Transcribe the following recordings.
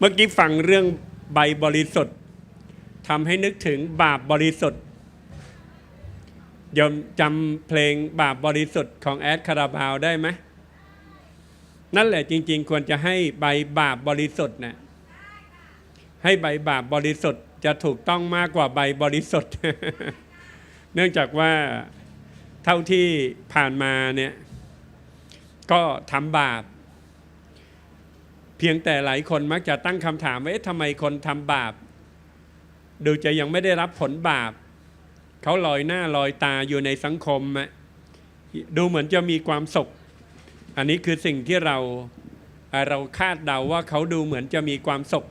เมื่อกี้ฟังเรื่องใบบริสุทธิ์ทำให้นึกถึงบาปบริสุทธิ์ยมจำเพลงบาปบริสุทธิ์ของแอดคาราบาวได้ไหมนั่นแหละจริง ๆ ควรจะให้ใบบาปบริสุทธิ์นะให้ใบบาปบริสุทธิ์จะถูกต้องมากกว่าใบบริสุทธิ์ เนื่องจากว่าเท่าที่ผ่านมาเนี่ยก็ทำบาป เพียงแต่หลายคนมักจะตั้งคำถามว่าเอ๊ะทำไมคนทำบาป ดูจะยังไม่ได้รับผลบาป เขาลอยหน้าลอยตาอยู่ในสังคม ดูเหมือนจะมีความสุข อันนี้คือสิ่งที่เราเราคาดเดาว่าเขาดูเหมือนจะมีความสุข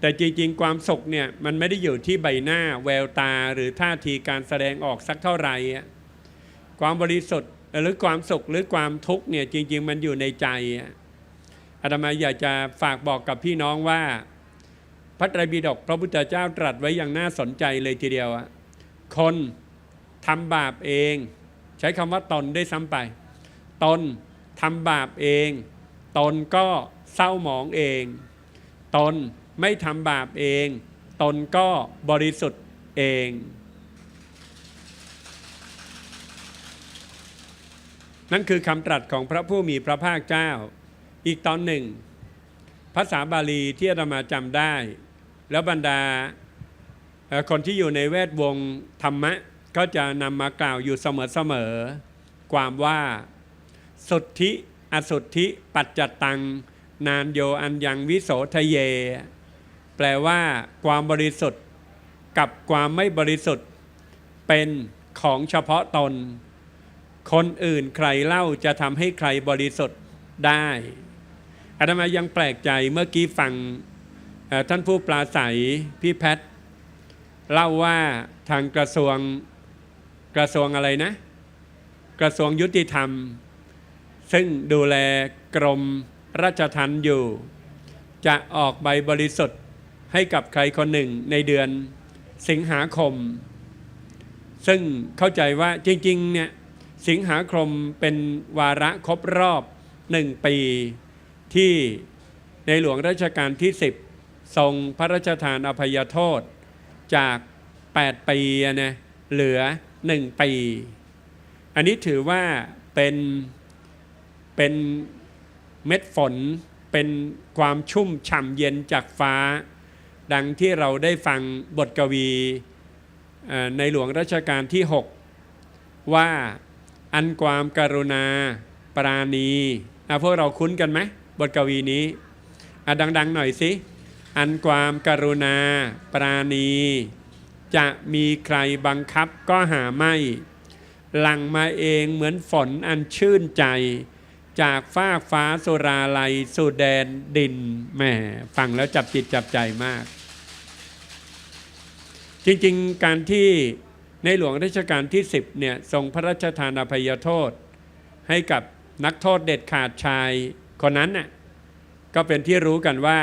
แต่จริงๆ ความสุขเนี่ยมันไม่ได้อยู่ที่ใบหน้าแววตาหรือท่าทีการแสดงออกสักเท่าไหร่ความบริสุทธิ์หรือความสุขหรือความทุกข์เนี่ยจริง ๆ มันอยู่ในใจอะ อาตมาอยากจะฝากบอกกับพี่น้องว่า พระไตรปิฎกพระพุทธเจ้าตรัสไว้อย่างน่าสนใจเลยทีเดียวอะคนทำบาปเอง ใช้คำว่าตนได้ซ้ำไป ตนทำบาปเอง ตนก็เศร้าหมองเอง ตนไม่ทำบาปเอง ตนก็บริสุทธิ์เอง นั่นคือคำตรัสของพระผู้มีพระภาคเจ้า อีกตอนหนึ่ง ภาษาบาลีที่อาตมาจำได้ แล้วบรรดาคนที่อยู่ในแวดวงธรรมะ ก็จะนำมากล่าวอยู่เสมอๆความว่า สุทธิ อสุทธิ ปัจจตัง นานโยอันยังวิโสทะเย แปลว่าความบริสุทธิ์กับความไม่บริสุทธิ์ เป็นของเฉพาะตน คนอื่นใครเล่าจะทำให้ใครบริสุทธิ์ได้ อาตมายังแปลกใจเมื่อกี้ฟังท่านผู้ปราศัยพี่แพทย์เล่าว่าทางกระทรวงกระทรวงอะไรนะ กระทรวงยุติธรรม ซึ่งดูแลกรมราชทัณฑ์อยู่ จะออกใบบริสุทธิ์ให้กับใครคนหนึ่งในเดือนสิงหาคม ซึ่งเข้าใจว่าจริงๆเนี่ยสิงหาคมเป็นวาระครบรอบหนึ่งปี ที่ในหลวงรัชกาลที่ 10 ทรงพระราชทานอภัยโทษจาก 8 ปีนะเหลือ 1 ปี อันนี้ถือว่าเป็นเป็นเม็ดฝนเป็นความชุ่มฉ่ำเย็นจากฟ้า ดังที่เราได้ฟังบทกวีในหลวงรัชกาลที่ 6 ว่าอันความกรุณาปราณีอะพวกเราคุ้นกันไหม บทกวีนี้อะดัง ๆ หน่อยสิอันความกรุณา ปราณี จะมีใครบังคับก็หาไม่ หลังมาเองเหมือนฝนอันชื่นใจ จากฟ้าฟ้าสุราลัยสู่แดนดินแหมฟังแล้วจับจิตจับใจมาก จริงๆ การที่ในหลวงรัชกาลที่ 10เนี่ยทรงพระราชทานอภัยโทษ ให้กับนักโทษเด็ดขาดชาย คนนั้นน่ะก็เป็นที่รู้กันว่า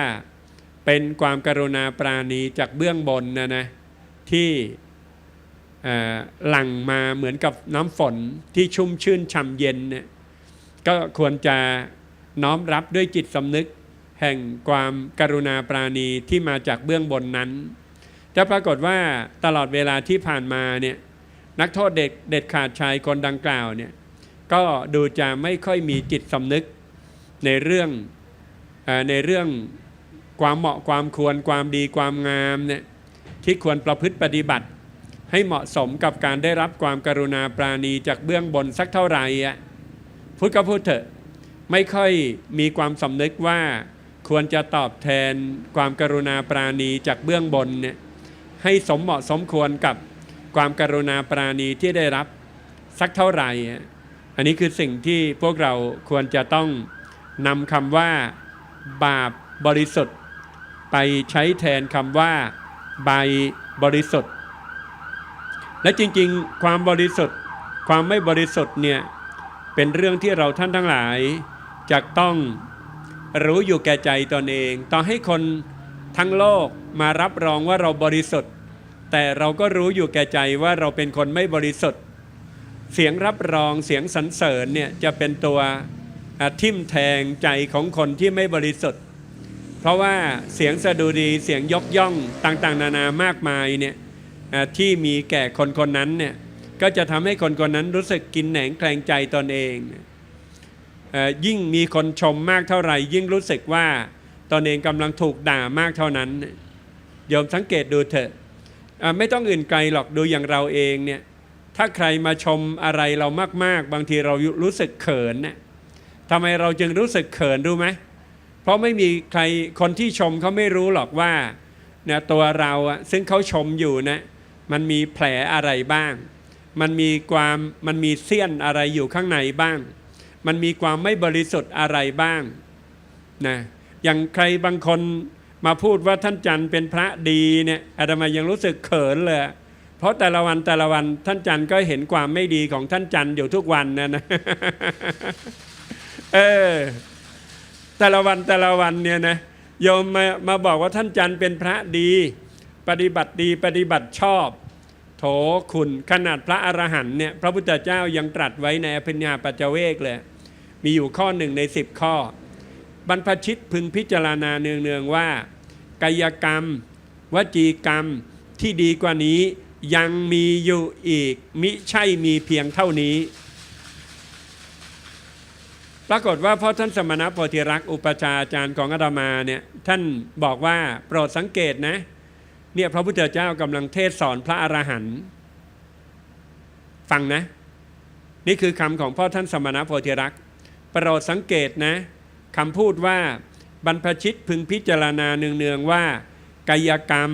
เป็นความกรุณาปราณีจากเบื้องบนนะนะที่หลั่งมาเหมือนกับน้ำฝนที่ชุ่มชื่นฉ่ำเย็นเนี่ยก็ควรจะน้อมรับด้วยจิตสำนึกแห่งความกรุณาปราณีที่มาจากเบื้องบนนั้นแต่ปรากฏว่าตลอดเวลาที่ผ่านมาเนี่ยนักโทษเด็กเด็ดขาดชายคนดังกล่าวเนี่ยก็ดูจะไม่ค่อยมีจิตสำนึก ในเรื่องอในเรื่องความเหมาะความควรความดีความงามเนี่ยที่ควรประพฤติปฏิบัติ ให้เหมาะสมกับการได้รับความกรุณาปราณีจากเบื้องบนสักเท่าไหร่อะพูดก็พูดเถอะไม่ค่อยมีความสำนึกว่าควรจะตอบแทนความกรุณาปราณีจากเบื้องบนเนี่ยให้สมเหมาะสมควรกับความกรุณาปราณีที่ได้รับสักเท่าไหร่ อันนี้คือสิ่งที่พวกเราควรจะต้อง นำคำว่า บาปบริสุทธิ์ ไปใช้แทนคำว่า ใบบริสุทธิ์ และจริงๆ ความบริสุทธิ์ ความไม่บริสุทธิ์เนี่ยเป็นเรื่องที่เราท่านทั้งหลายจะต้องรู้อยู่แก่ใจตนเอง ต่อให้คนทั้งโลกมารับรองว่าเราบริสุทธิ์ แต่เราก็รู้อยู่แก่ใจว่าเราเป็นคนไม่บริสุทธิ์ เสียงรับรองเสียงสรรเสริญเนี่ยจะเป็นตัว ทิ่มแทงใจของคนที่ไม่บริสุทธิ์ เพราะว่าเสียงสะดุดีเสียงยกย่องต่างๆ นานามากมายเนี่ยที่มีแก่คนคนนั้นเนี่ยก็จะทำให้คนคนนั้นรู้สึกกินแหนงแคลงใจตนเองยิ่งมีคนชมมากเท่าไหร่ ยิ่งรู้สึกว่าตนเองกำลังถูกด่ามากเท่านั้นโยมสังเกตดูเถอะไม่ต้องอื่นไกลหรอกดูอย่างเราเองเนี่ยถ้าใครมาชมอะไรเรามาก ๆ บางทีเรารู้สึกเขินน่ะ ทำไมเราจึงรู้สึกเขินรู้ไหมเพราะไม่มีใครคนที่ชมเขาไม่รู้หรอกว่าเนี่ยตัวเราอะซึ่งเขาชมอยู่นะมันมีแผลอะไรบ้าง มันมีความมันมีเสี้ยนอะไรอยู่ข้างในบ้าง มันมีความไม่บริสุทธิ์อะไรบ้างนะอย่างใครบางคนมาพูดว่าท่านจันทร์เป็นพระดีเนี่ยอาตมายังรู้สึกเขินเลย เพราะแต่ละวันแต่ละวันท่านจันทร์ก็เห็นความไม่ดีของท่านจันทร์อยู่ทุกวันนะนะ เออ แต่ละวันแต่ละวันเนี่ยนะโยมมามาบอกว่าท่านจันทร์เป็นพระดี ปฏิบัติดีปฏิบัติชอบ โถคุณขนาดพระอรหันเนี่ยพระพุทธเจ้ายังตรัสไว้ในอภิญญาปัจจเวกเลย มีอยู่ข้อหนึ่งในสิบข้อ บรรพชิตพึงพิจารณาเนืองๆว่า กายกรรม วจีกรรมที่ดีกว่านี้ยังมีอยู่อีกมิใช่มีเพียงเท่านี้ ปรากฏว่าพ่อท่านสมณโพธิรักษ์อุปชาอาจารย์ของอาตมาเนี่ยท่านบอกว่าโปรดสังเกตนะเนี่ยพระพุทธเจ้ากำลังเทศสอนพระอรหันต์ฟังนะ นี่คือคำของพ่อท่านสมณโพธิรักษ์โปรดสังเกตนะคำพูดว่าบรรพชิตพึงพิจารณาเนืองๆว่า กายกรรม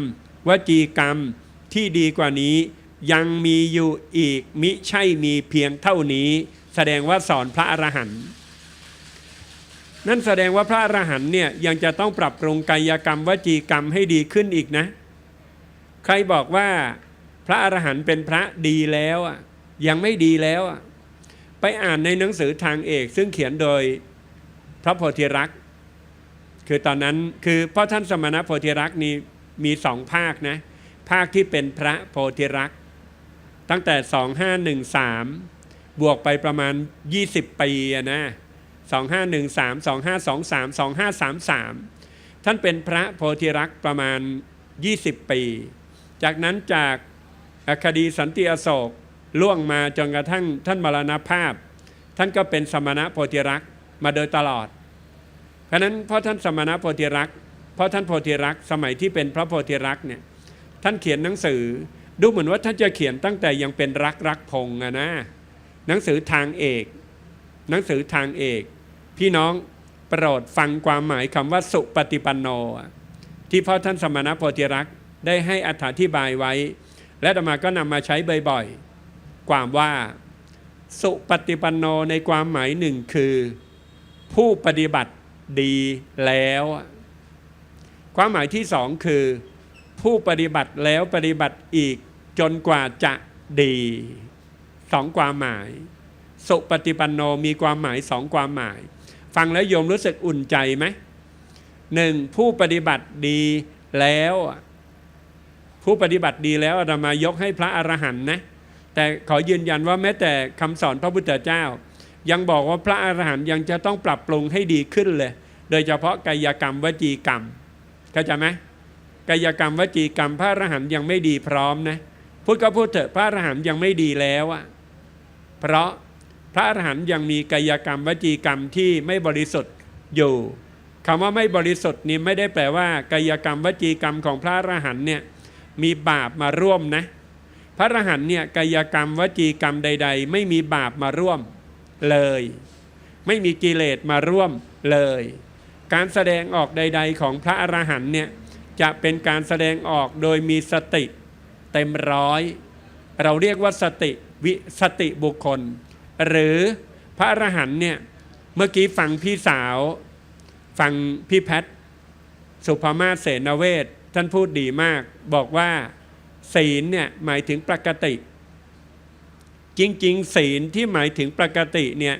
วจีกรรมที่ดีกว่านี้ยังมีอยู่อีกมิใช่มีเพียงเท่านี้ แสดงว่าสอนพระอรหันต์ นั่นแสดงว่าพระอรหันต์เนี่ยยังจะต้องปรับปรุงกายกรรมวจีกรรมให้ดีขึ้นอีกนะ ใครบอกว่าพระอรหันต์เป็นพระดีแล้วอะยังไม่ดีแล้วอะไปอ่านในหนังสือทางเอกซึ่งเขียนโดยพระโพธิรักษ์คือตอนนั้นคือพ่อท่านสมณโพธิรักษ์นี่มีสองภาคนะภาคที่เป็นพระโพธิรักษ์ตั้งแต่ 2513 บวกไปประมาณ 20 ปีนะ 2513 2523 2533 ท่านเป็นพระโพธิรักษ์ประมาณ 20 ปี จากนั้นจากคดีสันติอโศกล่วงมาจนกระทั่งท่านมรณภาพ ท่านก็เป็นสมณะโพธิรักษ์มาโดยตลอด เพราะนั้นเพราะท่านสมณะโพธิรักษ์เพราะท่านโพธิรักษ์สมัยที่เป็นพระโพธิรักษ์เนี่ยท่านเขียนหนังสือดูเหมือนว่าท่านจะเขียนตั้งแต่ยังเป็นรักรักพงษ์อะนะหนังสือทางเอก หนังสือทางเอก พี่น้องโปรดฟังความหมายคำว่าสุปฏิปันโน ที่พ่อท่านสมณโพธิรักษ์ได้ให้อธิบายไว้ และอาตมาก็นำมาใช้บ่อยๆ ความว่าสุปฏิปันโนในความหมายหนึ่งคือ ผู้ปฏิบัติดีแล้ว ความหมายที่สองคือ ผู้ปฏิบัติแล้วปฏิบัติอีกจนกว่าจะดีสองความหมาย สุปฏิปันโนมีความหมายสองความหมาย ฟังแล้วโยมรู้สึกอุ่นใจไหมหนึ่งผู้ปฏิบัติดีแล้วผู้ปฏิบัติดีแล้วอาตมายกให้พระอรหันต์นะแต่ขอยืนยันว่าแม้แต่คำสอนพระพุทธเจ้า ยังบอกว่าพระอรหันต์ยังจะต้องปรับปรุงให้ดีขึ้นเลย โดยเฉพาะกายกรรมวจีกรรมเข้าใจไหมกายกรรมวจีกรรม พระอรหันต์ยังไม่ดีพร้อมนะพูดก็พูดเถอะพระอรหันต์ยังไม่ดีแล้วอะเพราะ พระอรหันต์ยังมีกายกรรมวจีกรรมที่ไม่บริสุทธิ์อยู่คำว่าไม่บริสุทธิ์นี่ไม่ได้แปลว่ากายกรรมวจีกรรมของพระอรหันต์เนี่ยมีบาปมาร่วมนะ พระอรหันต์เนี่ยกายกรรมวจีกรรมใด ๆ ไม่มีบาปมาร่วมเลย ไม่มีกิเลสมาร่วมเลย การแสดงออกใด ๆ ของพระอรหันต์เนี่ยจะเป็นการแสดงออกโดยมีสติเต็มร้อย เราเรียกว่าสติวิสติบุคคล หรือพระอรหันต์เนี่ยเมื่อกี้ฟังพี่สาวฟังพี่แพทยสุภามาศเสนาเวศท่านพูดดีมาก บอกว่าศีลเนี่ยหมายถึงปกติ จริงๆ ศีลที่หมายถึงปกติเนี่ย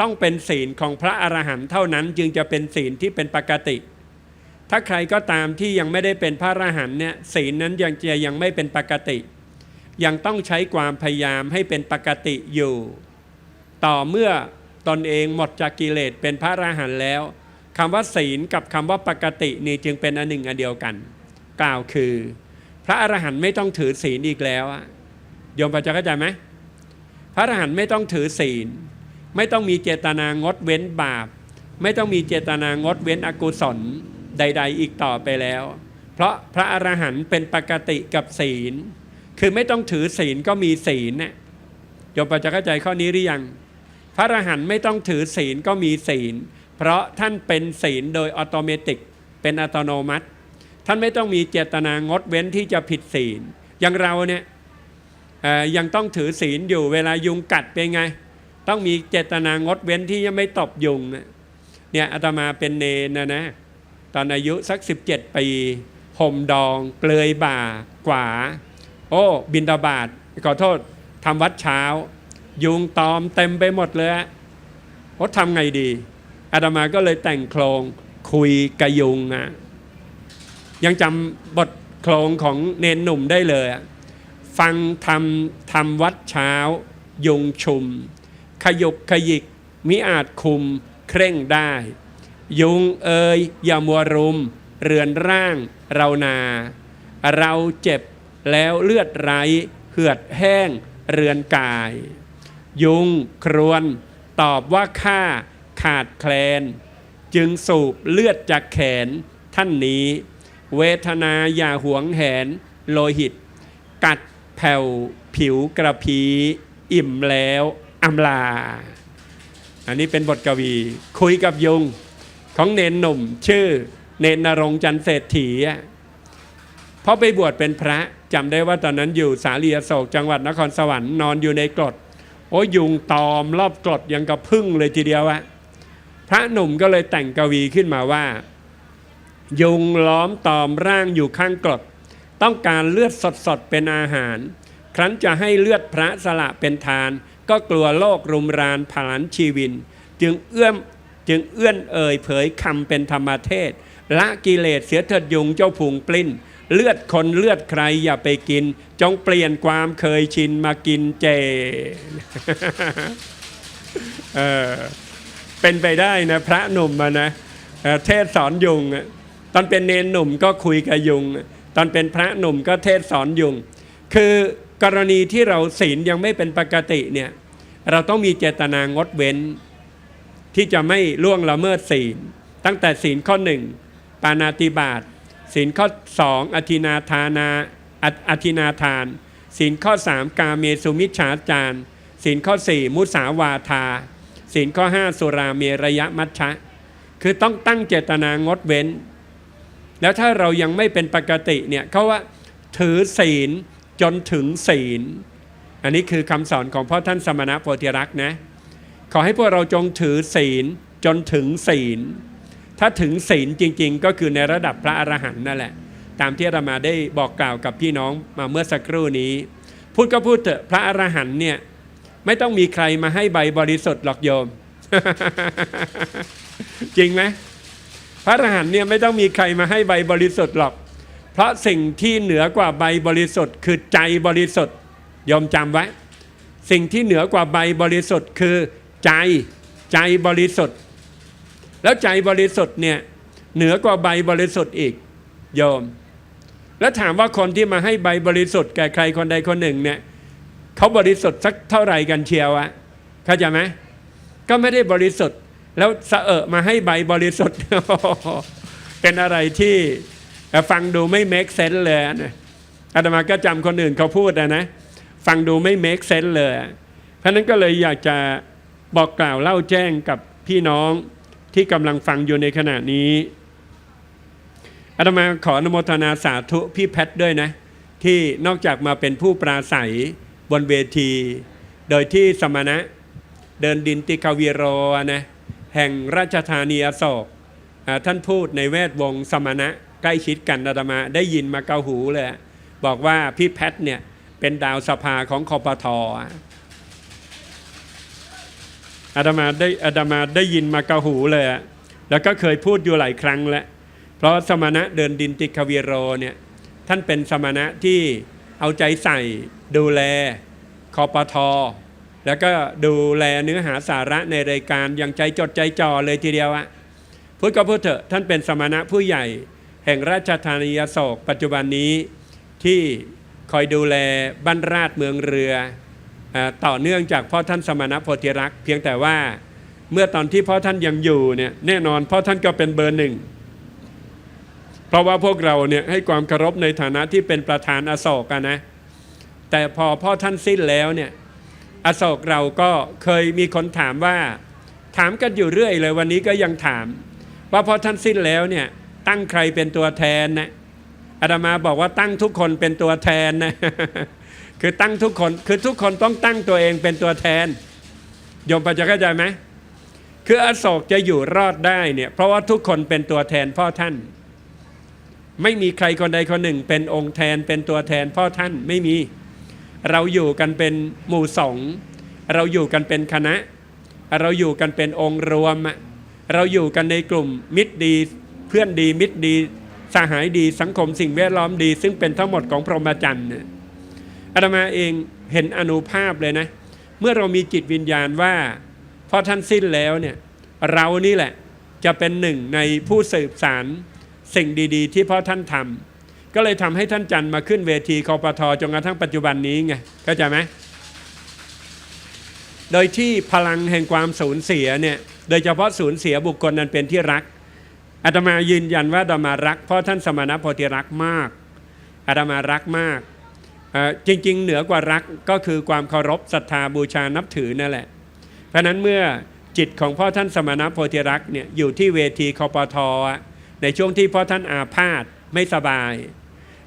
ต้องเป็นศีลของพระอรหันต์เท่านั้นจึงจะเป็นศีลที่เป็นปกติ ถ้าใครก็ตามที่ยังไม่ได้เป็นพระอรหันต์เนี่ยศีลนั้นยังจะยังไม่เป็นปกติ ยังต้องใช้ความพยายามให้เป็นปกติอยู่ ต่อเมื่อตอนเองหมดจากกิเลสเป็นพระอรหันต์แล้วคำว่าศีลกับคำว่าปกตินี่จึงเป็นอันหนึ่งอันเดียวกัน กล่าวคือ พระอรหันต์ไม่ต้องถือศีลอีกแล้วอะโยมพอจะเข้าใจไหมพระอรหันต์ไม่ต้องถือศีล ไม่ต้องมีเจตนางดเว้นบาป ไม่ต้องมีเจตนางดเว้นอกุศลใด ๆ อีกต่อไปแล้ว เพราะพระอรหันต์เป็นปกติกับศีล คือไม่ต้องถือศีลก็มีศีลเนี่ยโยมพอจะเข้าใจข้อนี้หรือยัง พระอรหันต์ไม่ต้องถือศีลก็มีศีล เพราะท่านเป็นศีลโดยอัตโนมัติเป็นอัตโนมัติ ท่านไม่ต้องมีเจตนางดเว้นที่จะผิดศีล อย่างเราเนี่ยยังต้องถือศีลอยู่เวลายุงกัดเป็นไง ต้องมีเจตนางดเว้นที่จะไม่ตบยุงเนี่ยอาตมาเป็นเนนนะนะตอนอายุสัก 17 ปีห่มดองเปลยบ่ากว่าโอ้ บินดาบาตขอโทษทำวัดเช้า ยุงตอมเต็มไปหมดเลยอะโอ้ทำไงดี อาตมาก็เลยแต่งโครงคุยกับยุงนะยังจำบทโครงของเนนหนุ่มได้เลย ฟังทำทำวัดเช้า ยุงชุม ขยุกขยิกมิอาจคุมเคร่งได้ ยุงเอ่ยอย่ามัวรุม เรือนร่างเรานา เราเจ็บแล้วเลือดไหลเหือดแห้งเรือนกาย ยุงครวน ตอบว่าข้าขาดแคลน จึงสูบเลือดจากแขนท่านนี้ เวทนาอย่าหวงแหนโลหิต กัดแผ่วผิวกระพี อิ่มแล้วอำลา อันนี้เป็นบทกวี คุยกับยุง ของเนนหนุ่มชื่อเนนนรงจันเศรษฐีพราะไปบวชเป็นพระจำได้ว่าตอนนั้นอยู่สาลีอโศกจังหวัดนครสวรรค์นอนอยู่ในกรด อ้ยุงตอมรอบกรดยังกับพึ่งเลยทีเดียวอะพระหนุ่มก็เลยแต่งกวีขึ้นมาว่า ยุงล้อมตอมร่างอยู่ข้างกรดต้องการเลือดสดๆเป็นอาหาร ครั้นจะให้เลือดพระสละเป็นทาน ก็กลัวโลกรุมรานผลันชีวิน จึงเอื้อมจึงเอื้อนเอ่ยเผยคำเป็นธรรมเทศละกิเลสเสียเถิดยุงเจ้าผุงปลิ้น เลือดคนเลือดใครอย่าไปกิน จงเปลี่ยนความเคยชินมากินเจ เออเป็นไปได้นะ พระหนุ่มมานะเเทศสอนยุงตอนเป็นเนนหนุ่มก็คุยกับยุง ตอนเป็นพระหนุ่มก็เทศสอนยุง คือกรณีที่เราศีลยังไม่เป็นปกติเนี่ย เราต้องมีเจตนางดเว้น ที่จะไม่ล่วงละเมิดศีล ตั้งแต่ศีลข้อหนึ่งปานาติบาต ศีลข้อสองอธินาทานาออธินาทานศีลข้อสามกาเมสุมิชฌาจารศีลข้อสี่มุสาวาทาศีลข้อห้าสุราเมรยมัชชะ คือต้องตั้งเจตนางดเว้น แล้วถ้าเรายังไม่เป็นปกติเนี่ยเขาว่าถือศีลจนถึงศีล อันนี้คือคำสอนของพ่อท่านสมณะโพธิรักษ์นะ ขอให้พวกเราจงถือศีลจนถึงศีล ถ้าถึงศีลจริง ๆ ก็คือในระดับพระอรหันต์นั่นแหละ ตามที่อามาได้บอกกล่าวกับพี่น้องมาเมื่อสักครู่นี้ พูดก็พูดเถอะพระอรหันต์เนี่ยไม่ต้องมีใครมาให้ใบบริสุทธิ์หรอกโยม จริงไหมพระอรหันต์เนี่ยไม่ต้องมีใครมาให้ใบบริสุทธิ์หรอก เพราะสิ่งที่เหนือกว่าใบบริสุทธิ์คือใจบริสุทธิ์โยมจำไว้ สิ่งที่เหนือกว่าใบบริสุทธิ์คือใจใจบริสุทธิ์ แล้วใจบริสุทธิ์เนี่ยเหนือกว่าใบบริสุทธิ์อีกโยม แล้วถามว่าคนที่มาให้ใบบริสุทธิ์แก่ใครคนใดคนหนึ่งเนี่ยเขาบริสุทธิ์สักเท่าไหร่กันเชียวอะเข้าใจไหมก็ไม่ได้บริสุทธิ์ แล้วสอะมาให้ใบบริสุทธิ์เป็นอะไรที่ฟังดูไม่ make sense เลยนะอาตมาก็จำคนอื่นเขาพูดนะนะ ฟังดูไม่ make sense เลย เพราะนั้นก็เลยอยากจะบอกกล่าวเล่าแจ้งกับพี่น้อง ที่กำลังฟังอยู่ในขณะนี้อาตมาขออนุโมทนาสาธุพี่แพทย์ด้วยนะ ที่นอกจากมาเป็นผู้ปราศัยบนเวที โดยที่สมณะเดินดินติคาวีโรนะแห่งราชธานีอโศกท่านพูดในแวดวงสมณะใกล้ชิดกันอาตมาได้ยินมาเกาหูเลย บอกว่าพี่แพทย์เนี่ยเป็นดาวสภาของคอปทอ อาตมาได้อาตมาได้ยินมาเกาหูเลยอะแล้วก็เคยพูดอยู่หลายครั้งแล้วเพราะสมณะเดินดินติคาวีโรเนี่ยท่านเป็นสมณะที่เอาใจใส่ดูแลคอปทอแล้วก็ดูแลเนื้อหาสาระในรายการอย่างใจจดใจจ่อเลยทีเดียวอะพูดก็พูดเถอะท่านเป็นสมณะผู้ใหญ่ แห่งราชธานีอโศกปัจจุบันนี้ที่คอยดูแลบ้านราชเมืองเรือ ต่อเนื่องจากพ่อท่านสมณะโพธิรักษ์เพียงแต่ว่าเมื่อตอนที่พ่อท่านยังอยู่เนี่ยแน่นอนพ่อท่านก็เป็นเบอร์หนึ่งเพราะว่าพวกเราเนี่ยให้ความเคารพในฐานะที่เป็นประธานอโศกนะแต่พอพ่อท่านสิ้นแล้วเนี่ยอโศกเราก็เคยมีคนถามว่า ถามกันอยู่เรื่อยเลยวันนี้ก็ยังถาม ว่าพอท่านสิ้นแล้วเนี่ยตั้งใครเป็นตัวแทนนะอาตมาบอกว่าตั้งทุกคนเป็นตัวแทนนะ คือตั้งทุกคนคือทุกคนต้องตั้งตัวเองเป็นตัวแทนโยมพอจะเข้าใจไหมคืออโศกจะอยู่รอดได้เนี่ยเพราะว่าทุกคนเป็นตัวแทนพ่อท่าน ไม่มีใครคนใดคนหนึ่ง เป็นองค์แทนเป็นตัวแทนพ่อท่านไม่มี เราอยู่กันเป็นหมู่สงเราอยู่กันเป็นคณะ เราอยู่กันเป็นองค์รวม เราอยู่กันในกลุ่มมิตรดีเพื่อนดีมิตรดีสหายดีสังคมสิ่งแวดล้อมดี ซึ่งเป็นทั้งหมดของพรหมจรรย์เนี่ย อาตมาเองเห็นอนุภาพเลยนะ เมื่อเรามีจิตวิญญาณว่าพอท่านสิ้นแล้วเนี่ยเรานี่แหละจะเป็นหนึ่งในผู้สืบสารสิ่งดี ๆ ที่พ่อท่านทำก็เลยทำให้ท่านจันทร์มาขึ้นเวทีคอปทจนกระทั่งปัจจุบันนี้ไงเข้าใจไหมโดยที่พลังแห่งความสูญเสียเนี่ยโดยเฉพาะสูญเสียบุคคลนั้นเป็นที่รักอาตมายืนยันว่าอาตมารัก เพราะท่านสมณโพธิรักมากอาตมารักมาก จริง ๆ เหนือกว่ารักก็คือความเคารพศรัทธาบูชานับถือนั่นแหละ เพราะนั้นเมื่อจิตของพ่อท่านสมณโพธิรักษ์เนี่ยอยู่ที่เวทีคอปทอะในช่วงที่พ่อท่านอาพาธไม่สบาย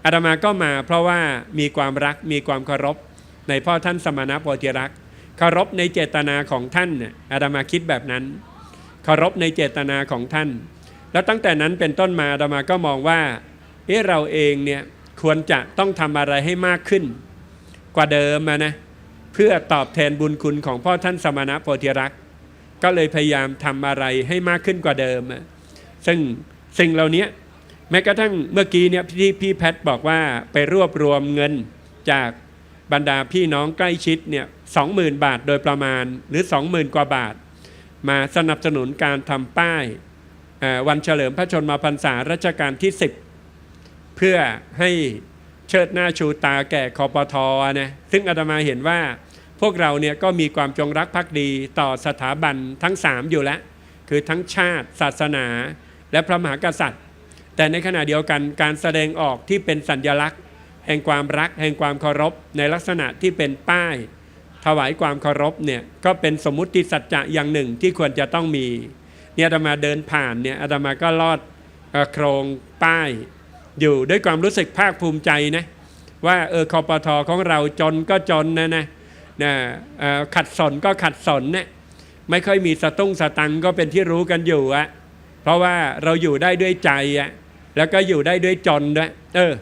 อาตมาก็มาเพราะว่ามีความรักมีความเคารพในพ่อท่านสมณโพธิรักษ์เคารพในเจตนาของท่านเนี่ยอาตมาคิดแบบนั้นเคารพในเจตนาของท่าน แล้วตั้งแต่นั้นเป็นต้นมาอาตมาก็มองว่าเอ๊ะเราเองเนี่ย ควรจะต้องทำอะไรให้มากขึ้น กว่าเดิมนะเพื่อตอบแทนบุญคุณของพ่อท่านสมณะโพธิรักษ์ก็เลยพยายามทำอะไรให้มากขึ้นกว่าเดิมอะซึ่งสิ่งเหล่านี้แม้กระทั่งเมื่อกี้เนี่ยที่พี่แพทบอกว่าไปรวบรวมเงินจากบรรดาพี่น้องใกล้ชิดเนี่ยสองหมื่นบาทโดยประมาณหรือ 20,000 กว่าบาท มาสนับสนุนการทำป้ายวันเฉลิมพระชนมพรรษารัชกาลที่ 10 เพื่อให้เชิดหน้าชูตาแก่คอปทอนะซึ่งอาตมาเห็นว่าพวกเราเนี่ยก็มีความจงรักภักดีต่อสถาบันทั้ง 3 อยู่แล้วคือทั้งชาติศาสนา และพระมหากษัตริย์ แต่ในขณะเดียวกันการแสดงออกที่เป็นสัญลักษณ์ แห่งความรัก แห่งความเคารพ ในลักษณะที่เป็นป้าย ถวายความเคารพเนี่ยก็เป็นสมมุติสัจจะอย่างหนึ่งที่ควรจะต้องมีเนี่ยอาตมาเดินผ่านเนี่ยอาตมาก็ลอดโครงป้าย อยู่ด้วยความรู้สึกภาคภูมิใจนะว่าเออคอปทของเราจนก็จนนะนะนะเอ่อขัดสนก็ขัดสนเนี่ยไม่ค่อยมีสตุ้งสตังก็เป็นที่รู้กันอยู่อะเพราะว่าเราอยู่ได้ด้วยใจอะแล้วก็อยู่ได้ด้วยจนด้วยเออ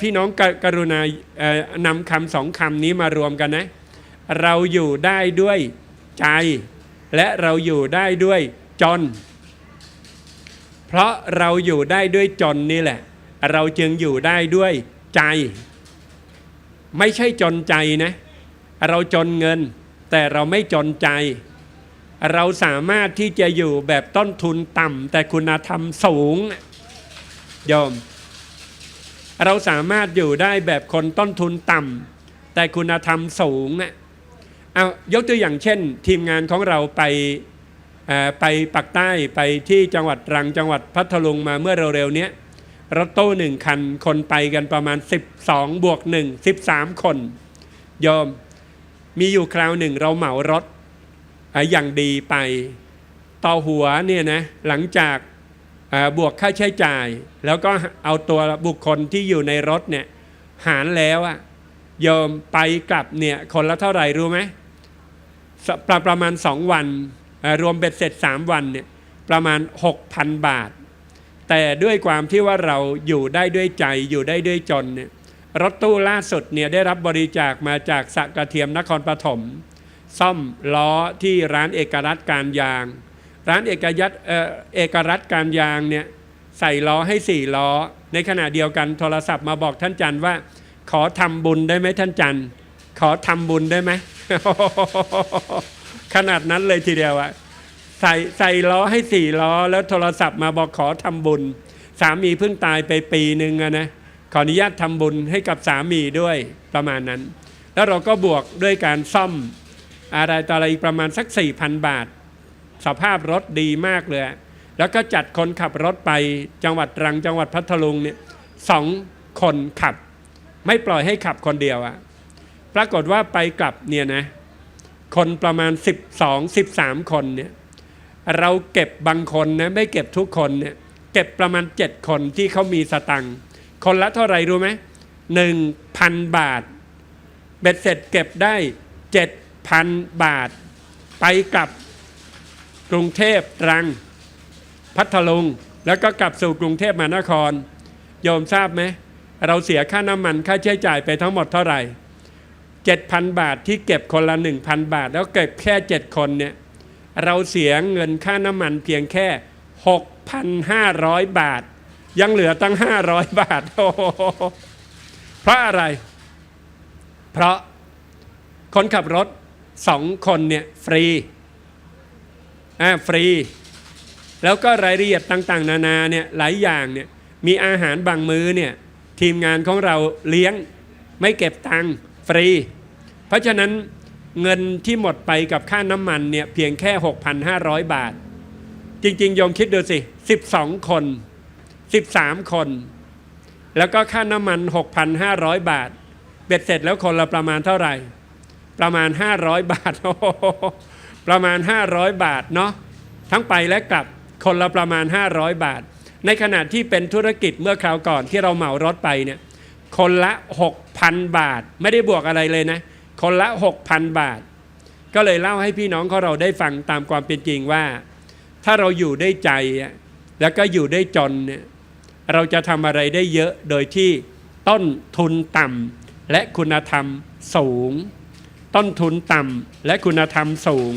พี่น้องกกรุณาเอ่อนำคำสองคำนี้มารวมกันนะ เราอยู่ได้ด้วยใจ และเราอยู่ได้ด้วยจน เพราะเราอยู่ได้ด้วยจนนี่แหละ เราจึงอยู่ได้ด้วยใจ ไม่ใช่จนใจนะ เราจนเงิน แต่เราไม่จนใจ เราสามารถที่จะอยู่แบบต้นทุนต่ำแต่คุณธรรมสูงโยม เราสามารถอยู่ได้แบบคนต้นทุนต่ำแต่คุณธรรมสูงอะเอายกตัวอย่างเช่น ทีมงานของเราไปไปปักใต้ไปที่จังหวัดตรังจังหวัดพัทลุงมาเมื่อเร็วๆเนี้ย รถตู้หนึ่งคันคนไปกันประมาณ 12 บวก1 13คนโยมมีอยู่คราวหนึ่งเราเหมารถออย่างดีไปต่อหัวเนี่ยนะหลังจากบวกค่าใช้จ่าย แล้วก็เอาตัวบุคคลที่อยู่ในรถเนี่ยหารแล้วอะโยมไปกลับเนี่ยคนละเท่าไหร่รู้ไหมประประมาณ 2 วันรวมเบ็ดเสร็จ 3 วันเนี่ยประมาณ 6,000 บาท แต่ด้วยความที่ว่าเราอยู่ได้ด้วยใจอยู่ได้ด้วยจนเนี่ยรถตู้ล่าสุดเนี่ยได้รับบริจาคมาจากสะกระเทียมนครปฐมซ่อมล้อที่ร้านเอกรัฐการยาง ร้านเอกยัตเอกรัฐการยางเนี่ยใส่ล้อให้สี่ล้อ ในขณะเดียวกันโทรศัพท์มาบอกท่านจันว่า ขอทำบุญได้ไหมท่านจันขอทำบุญได้ไหมขนาดนั้นเลยทีเดียวอะ ใส่ใส่ล้อให้สี่ล้อ แล้วโทรศัพท์มาบอกขอทำบุญ สามีเพิ่งตายไปปีหนึ่งนะขออนุญาตทำบุญให้กับสามีด้วยประมาณนั้น แล้วเราก็บวกด้วยการซ่อมอะไรต่ออะไรอีกประมาณสัก 4,000 บาท สภาพรถดีมากเลย แล้วก็จัดคนขับรถไปจังหวัดตรังจังหวัดพัทลุงเนี่ยสองคนขับ ไม่ปล่อยให้ขับคนเดียวอะปรากฏว่าไปกลับเนี่ยนะคนประมาณ 12 13 คนเนี่ย เราเก็บบางคนนะไม่เก็บทุกคนเนี่ยเก็บประมาณ 7 คนที่เขามีสตังค์คนละเท่าไหร่รู้ไหมหนึ่งพันบาท เบ็ดเสร็จเก็บได้7,000บาท ไปกลับกรุงเทพตรัง พัทลุง แล้วก็กลับสู่กรุงเทพมหานคร โยมทราบไหม เราเสียค่าน้ำมันค่าใช้จ่ายไปทั้งหมดเท่าไหร่ 7,000 บาทที่เก็บคนละ 1,000 บาท แล้วเก็บแค่ 7 คนเนี่ย เราเสียเงินค่าน้ำมันเพียงแค่ 6,500 บาท ยังเหลือตั้ง 500 บาทโอ้เพราะอะไร เพราะคนขับรถสองคนเนี่ยฟรีอ่าฟรี แล้วก็รายละเอียดต่างๆ นานาเนี่ยหลายอย่างเนี่ยมีอาหารบางมื้อเนี่ยทีมงานของเราเลี้ยงไม่เก็บตังค์ฟรี เพราะฉะนั้น เงินที่หมดไปกับค่าน้ำมันเนี่ยเพียงแค่ 6,500 บาท จริงๆโยมคิดดูสิ 12 คน 13 คน แล้วก็ค่าน้ำมัน 6,500 บาท เบ็ดเสร็จแล้วคนละประมาณเท่าไหร่ ประมาณ 500 บาทโอ้ประมาณ 500 บาทเนาะทั้งไปและกลับคนละประมาณ 500 บาท ในขณะที่เป็นธุรกิจเมื่อคราวก่อนที่เราเหมารถไปเนี่ยคนละ 6,000 บาท ไม่ได้บวกอะไรเลยนะ คนละ 6,000 บาท ก็เลยเล่าให้พี่น้องของเราได้ฟังตามความเป็นจริงว่า ถ้าเราอยู่ได้ใจแล้วก็อยู่ได้จนเนี่ยเราจะทำอะไรได้เยอะโดยที่ต้นทุนต่ำและคุณธรรมสูง ต้นทุนต่ำและคุณธรรมสูง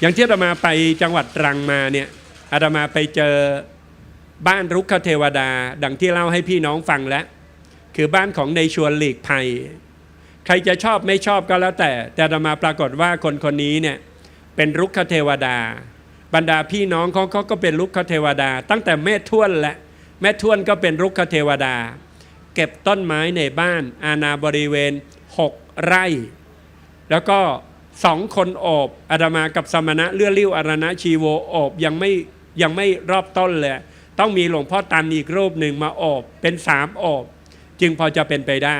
อย่างที่อาตมาไปจังหวัดตรังมาเนี่ยอาตมาไปเจอบ้านรุกขเทวดา ดังที่เล่าให้พี่น้องฟังแล้ว คือบ้านของในชวนหลีกภัย ใครจะชอบไม่ชอบก็แล้วแต่ แต่อาตมาปรากฏว่าคนคนนี้เนี่ยเป็นรุกขเทวดา บรรดาพี่น้องเขาเขาก็เป็นรุกขเทวดา ตั้งแต่แม่ทวนและแม่ทวนก็เป็นรุกขเทวดา เก็บต้นไม้ในบ้าน อาณาบริเวณ 6 ไร่ แล้วก็สองคนโอบอาดามากับสมณะเลื่อลิ้วอารณะชีโวโอบยังไม่ยังไม่รอบต้นเลยต้องมีหลวงพ่อตันอีกรูปหนึ่งมาโอบเป็นสามโอบจึงพอจะเป็นไปได้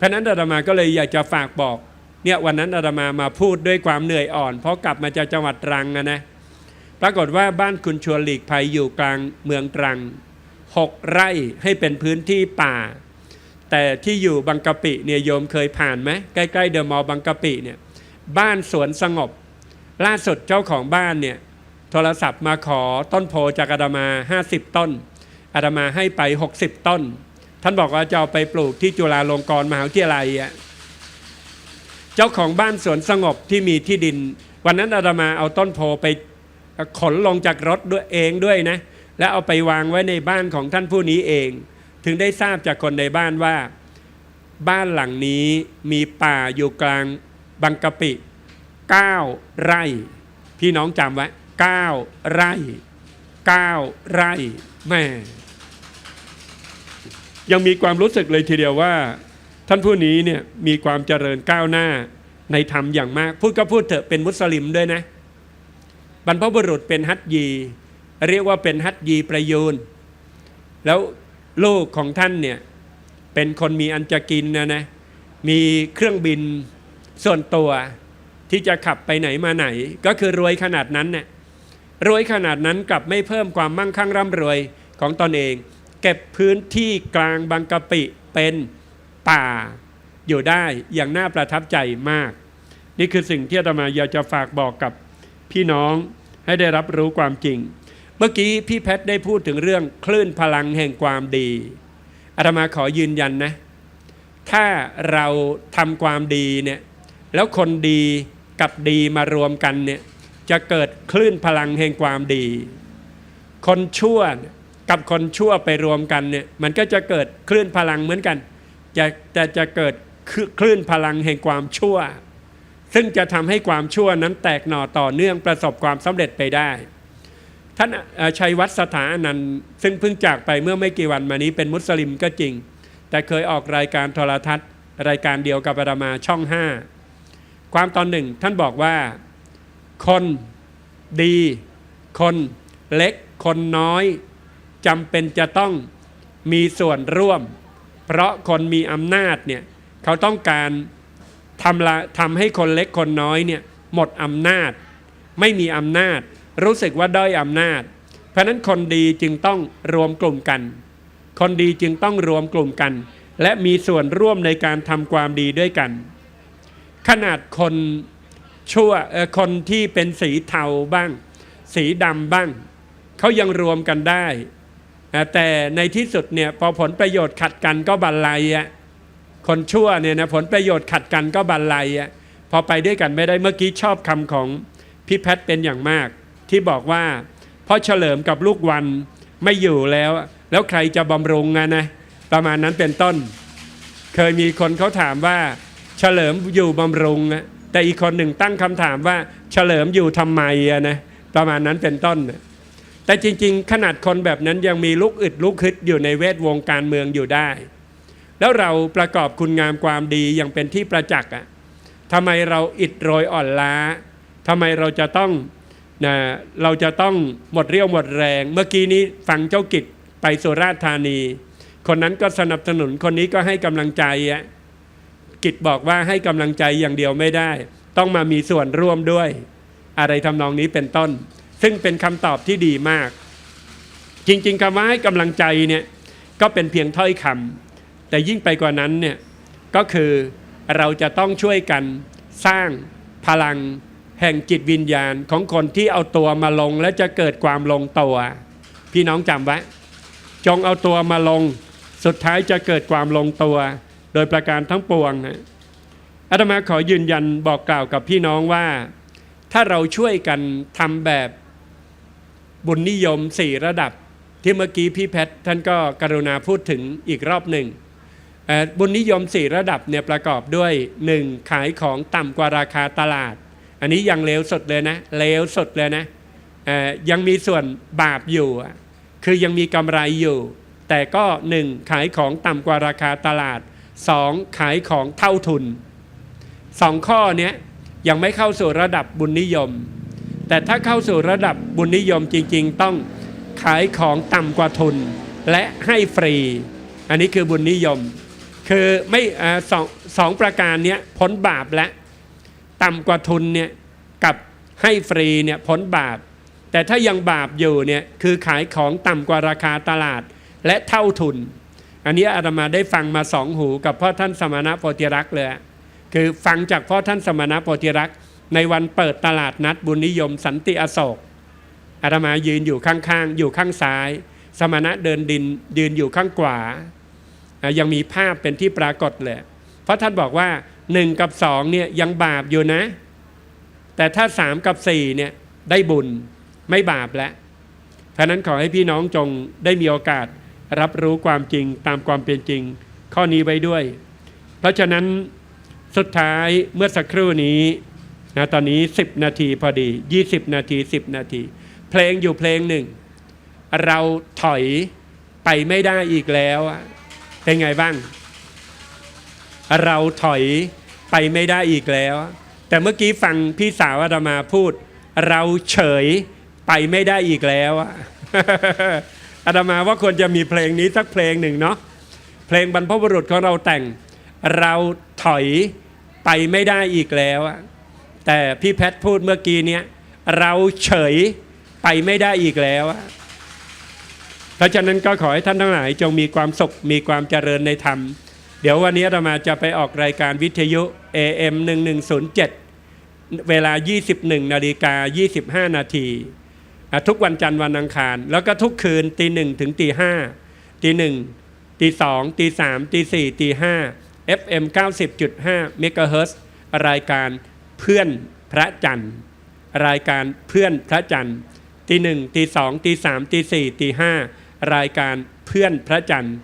เพราะนั้นอาดามาก็เลยอยากจะฝากบอกเนี่ยวันนั้นอาดามามาพูดด้วยความเหนื่อยอ่อน เพราะกลับมาจากจังหวัดตรังนะนะปรากฏว่าบ้านคุณชวนหลีกภัยอยู่กลางเมืองตรังหกไร่ให้เป็นพื้นที่ป่า แต่ที่อยู่บางกะปิเนี่ยโยมเคยผ่านไหมใกล้ๆเดอะมอลล์บางกะปิเนี่ยบ้านสวนสงบ ล่าสุดเจ้าของบ้านเนี่ยโทรศัพท์มาขอต้นโพจากอาดามา 50 ต้นอาดามาให้ไป 60 ต้น ท่านบอกว่าจะเอาไปปลูกที่จุฬาลงกรณ์มหาวิทยาลัยอะเจ้าของบ้านสวนสงบที่มีที่ดิน วันนั้นอาดามาเอาต้นโพไปขนลงจากรถด้วยเองด้วยนะ แล้วเอาไปวางไว้ในบ้านของท่านผู้นี้เอง ถึงได้ทราบจากคนในบ้านว่า บ้านหลังนี้มีป่าอยู่กลางบางกะปิ 9 ไร่ พี่น้องจำไว้9ไร่ 9 ไร่แม่ ยังมีความรู้สึกเลยทีเดียวว่า ท่านผู้นี้เนี่ยมีความเจริญก้าวหน้าในธรรมอย่างมาก พูดก็พูดเถอะเป็นมุสลิมด้วยนะ บรรพบุรุษเป็นฮัตยี เรียกว่าเป็นฮัตยีประยูนแล้วลูกของท่านเนี่ยเป็นคนมีอันจะกินนะนะมีเครื่องบินส่วนตัวที่จะขับไปไหนมาไหน ก็คือรวยขนาดนั้นเนี่ยรวยขนาดนั้นกลับไม่เพิ่มความมั่งคั่งร่ำรวยของตนเอง เก็บพื้นที่กลางบางกะปิเป็นป่าอยู่ได้อย่างน่าประทับใจมาก นี่คือสิ่งที่อาตมาอยากจะฝากบอกกับพี่น้องให้ได้รับรู้ความจริง เมื่อกี้พี่แพทย์ได้พูดถึงเรื่องคลื่นพลังแห่งความดีอาตมาขอยืนยันนะ ถ้าเราทำความดีเนี่ยแล้วคนดีกับดีมารวมกันเนี่ยจะเกิดคลื่นพลังแห่งความดี คนชั่ว กับคนชั่วไปรวมกันเนี่ยมันก็จะเกิดคลื่นพลังเหมือนกัน จะจะจะเกิดคลื่นพลังแห่งความชั่ว ซึ่งจะทำให้ความชั่วนั้นแตกหน่อต่อเนื่องประสบความสำเร็จไปได้ ท่านชัยวัฒน์สถานันต์ซึ่งเพิ่งจากไปเมื่อไม่กี่วันมานี้เป็นมุสลิมก็จริง แต่เคยออกรายการโทรทัศน์ รายการเดียวกับอาตมาช่องห้าความตอนหนึ่งท่านบอกว่าคนดี คนเล็ก คนน้อย จำเป็นจะต้องมีส่วนร่วม เพราะคนมีอำนาจเนี่ยเขาต้องการทำละทำให้คนเล็กคนน้อยเนี่ยหมดอำนาจ ไม่มีอำนาจ รู้สึกว่าด้อยอำนาจ เพราะนั้นคนดีจึงต้องรวมกลุ่มกัน คนดีจึงต้องรวมกลุ่มกัน และมีส่วนร่วมในการทำความดีด้วยกัน ขนาดคนชั่วคนที่เป็นสีเทาบ้าง สีดำบ้าง เขายังรวมกันได้ แต่ในที่สุดเนี่ยพอผลประโยชน์ขัดกันก็บันไลอะคนชั่วเนี่ยนะผลประโยชน์ขัดกันก็บันไลอะพอไปด้วยกันไม่ได้เมื่อกี้ชอบคำของพี่แพทย์เป็นอย่างมาก ที่บอกว่าพ่อเฉลิมกับลูกวันไม่อยู่แล้ว แล้วใครจะบำรุงอะนะประมาณนั้นเป็นต้น เคยมีคนเขาถามว่า เฉลิมอยู่บำรุงแต่อีกคนหนึ่งตั้งคำถามว่า เฉลิมอยู่ทำไมอะนะประมาณนั้นเป็นต้นนะ แต่จริง ๆ ขนาดคนแบบนั้นยังมีลุกอึดลุกฮึดอยู่ในเวทวงการเมืองอยู่ได้ แล้วเราประกอบคุณงามความดีอย่างเป็นที่ประจักษ์อะทำไมเราอิดโรยอ่อนล้าทำไมเราจะต้องนะเราจะต้องหมดเรี่ยวหมดแรง เมื่อกี้นี้ฟังเจ้ากิจไปสุราษฎร์ธานี คนนั้นก็สนับสนุนคนนี้ก็ให้กำลังใจอะกิจบอกว่าให้กำลังใจอย่างเดียวไม่ได้ ต้องมามีส่วนร่วมด้วย อะไรทำนองนี้เป็นต้น ซึ่งเป็นคำตอบที่ดีมาก จริงๆคำว่าให้กำลังใจเนี่ยก็เป็นเพียงถ้อยคำแต่ยิ่งไปกว่านั้นเนี่ยก็คือเราจะต้องช่วยกันสร้างพลังแห่งจิตวิญญาณของคนที่เอาตัวมาลงและจะเกิดความลงตัว พี่น้องจำไว้ จงเอาตัวมาลง สุดท้ายจะเกิดความลงตัว โดยประการทั้งปวงนะอาตมาขอยืนยันบอกกล่าวกับพี่น้องว่า ถ้าเราช่วยกันทำแบบ บุญนิยมสี่ระดับ ที่เมื่อกี้พี่แพทย์ท่านก็กรุณาพูดถึงอีกรอบหนึ่งบุญนิยมสี่ระดับเนี่ยประกอบด้วย 1. ขายของต่ำกว่าราคาตลาด อันนี้ยังเลวสดเลยนะเลวสดเลยนะยังมีส่วนบาปอยู่ คือยังมีกำไรอยู่ แต่ก็ 1. ขายของต่ำกว่าราคาตลาด 2. ขายของเท่าทุนสองข้อเนี้ยยังไม่เข้าสู่ระดับบุญนิยม แต่ถ้าเข้าสู่ระดับบุญนิยมจริง ๆ ต้องขายของต่ำกว่าทุนและให้ฟรี อันนี้คือบุญนิยม คือไม่สองสองประการเนี้ยพ้นบาปและต่ำกว่าทุนเนี่ยกับให้ฟรีเนี่ยพ้นบาป แต่ถ้ายังบาปอยู่เนี่ยคือขายของต่ำกว่าราคาตลาดและเท่าทุน อันนี้อาตมาได้ฟังมาสองหูกับพ่อท่านสมณะโพธิรักษ์เลยคือฟังจากพ่อท่านสมณะโพธิรักษ์ ในวันเปิดตลาดนัดบุญนิยมสันติอโศกอาตมายืนอยู่ข้างๆ อยู่ข้างซ้าย สมณะเดินดินยืนอยู่ข้างขวา ยังมีภาพเป็นที่ปรากฏเลย เพราะท่านบอกว่าหนึ่งกับสองเนี่ยยังบาปอยู่นะ แต่ถ้าสามกับสี่เนี่ยได้บุญไม่บาปแล้วเพราะฉะนั้นขอให้พี่น้องจงได้มีโอกาสรับรู้ความจริงตามความเป็นจริง ข้อนี้ไว้ด้วย เพราะฉะนั้นสุดท้ายเมื่อสักครู่นี้ นะตอนนี้ 10 นาทีพอดี 20 นาที 10 นาที เพลงอยู่เพลงหนึ่ง เราถอยไปไม่ได้อีกแล้วเป็นไงบ้าง เราถอยไปไม่ได้อีกแล้ว แต่เมื่อกี้ฟังพี่สาวอาตมาพูด เราเฉยไปไม่ได้อีกแล้วอาตมาว่าควรจะมีเพลงนี้สักเพลงหนึ่งเนาะเพลงบรรพบุรุษของเราแต่ง เราถอยไปไม่ได้อีกแล้วอะ แต่พี่แพทย์พูดเมื่อกี้เนี้ยเราเฉยไปไม่ได้อีกแล้วเพราะฉะนั้นก็ขอให้ท่านทั้งหลายจงมีความสุขมีความเจริญในธรรม เดี๋ยววันนี้อามาจะไปออกรายการวิทยุ AM 1107 เวลา 21นาฬิกา25 นาทีทุกวันจันทร์วันอังคาร แล้วก็ทุกคืนตีหนึ่งถึงตีห้าตีหนึ่งตีสองตีสามตีสี่ตีห้า FM 90.5เมกะเฮิรตรายการ เพื่อนพระจันทร์ รายการเพื่อนพระจันทร์ตีหนึ่งตีสองตีสามตีสี่ตีห้ารายการเพื่อนพระจันทร์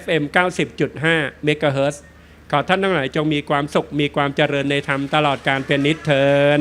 FM 90.5เมกะเฮิรตซ์ขอท่านทั้งหลายจงมีความสุขมีความเจริญในธรรมตลอดการเป็นนิจเทิน